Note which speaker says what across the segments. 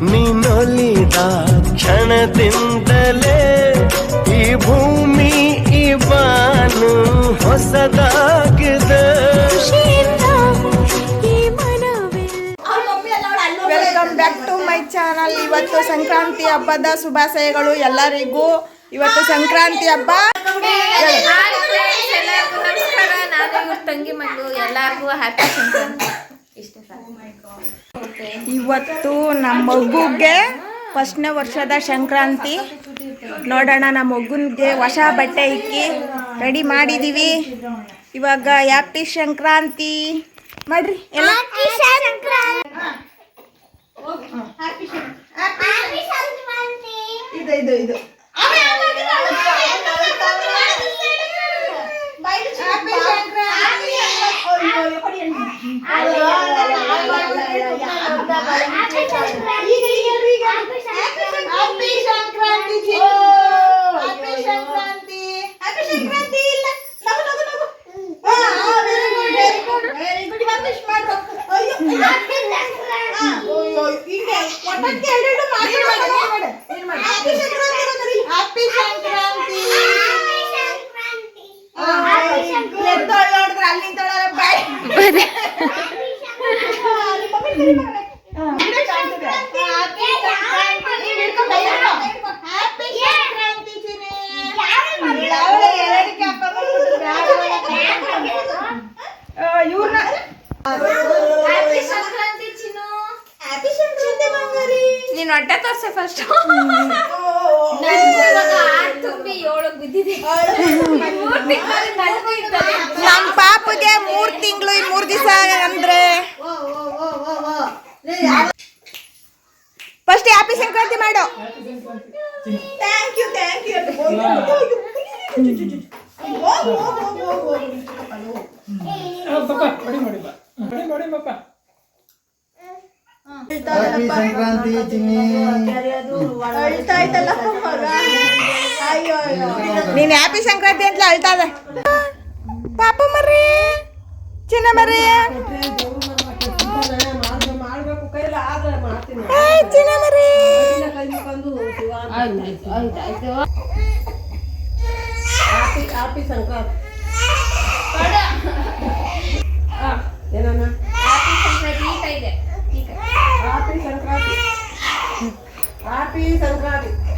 Speaker 1: ನೀನೊಲಿದ ಕ್ಷಣದಿಂದಲೇ ಈ ಭೂಮಿ ಈ ಬಾನು ಹೊಸದಾಗಿದೆ.
Speaker 2: Welcome back to my channel ಇವತ್ತು ಸಂಕ್ರಾಂತಿ ಹಬ್ಬದ ಶುಭಾಶಯಗಳು ಎಲ್ಲರಿಗೂ. ಇವತ್ತು ಸಂಕ್ರಾಂತಿ ಹಬ್ಬ.
Speaker 3: ತಂಗಿ ಮಗಳು. ಎಲ್ಲರಿಗೂ ಹ್ಯಾಪಿ ಸಂಕ್ರಾಂತಿ. ಇಷ್ಟೇ
Speaker 2: ಇವತ್ತು ನಮ್ಮ ಮಗುಗೆ ಫಸ್ಟ್ನೇ ವರ್ಷದ ಸಂಕ್ರಾಂತಿ. ನೋಡೋಣ ನಮ್ಮ ಮಗುನ್ಗೆ ಹೊಸ ಬಟ್ಟೆ ಇಕ್ಕಿ ರೆಡಿ ಮಾಡಿದೀವಿ. ಇವಾಗ ಹ್ಯಾಪಿ ಸಂಕ್ರಾಂತಿ. ಮಾಡ್ರಿ ಎಲ್ಲ. ಇದು ಇದು ಇದು. ಹ್ಯಾಪಿ
Speaker 3: ನೀನ್ ಹೊಟ್ಟೆ ತೋರ್ಸೆ ಫಸ್ಟ್ ತುಂಬಿ ಬಿದ್ದಿದೆ ಇರ್ತದೆ.
Speaker 2: ನಮ್ಮ ಪಾಪಗೆ ಮೂರ್ ತಿಂಗಳು ಮೂರ್ ದಿವಸ ಅಂದ್ರೆ? ಫಸ್ಟ್ ಹ್ಯಾಪಿ ಸಂಕ್ರಾಂತಿ ಮಾಡು. Thank you thank you
Speaker 4: happy Sankranti ಚಿನ್ನಿ
Speaker 2: ಅಳ್ತಾ ಇದ್ದಲ್ಲ ಮಗ ಅಯ್ಯೋ ಅಯ್ಯೋ ನೀನ್ ಹ್ಯಾಪಿ ಸಂಕ್ರಾಂತಿ ಅಂತ ಅಳ್ತಾ ಇದೆ ಪಾಪ ಮರ್ರಿ ಚಿನ್ನ ಮರ್ರಿ ಏ, ಚಿನ್ನ ಮರ್ರಿ
Speaker 3: ಹ್ಯಾಪಿ
Speaker 2: parlare.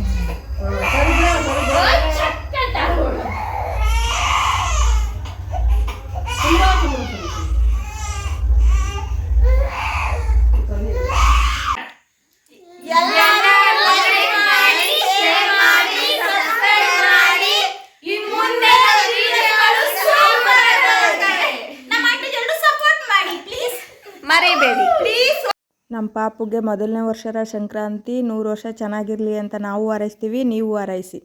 Speaker 2: ನಮ್ಮ ಪಾಪುಗೆ ಮೊದಲನೇ ವರ್ಷದ ಸಂಕ್ರಾಂತಿ ನೂರು ವರ್ಷ ಚೆನ್ನಾಗಿರಲಿ ಅಂತ ನಾವು ಹಾರೈಸ್ತೀವಿ ನೀವು ಹಾರೈಸಿ.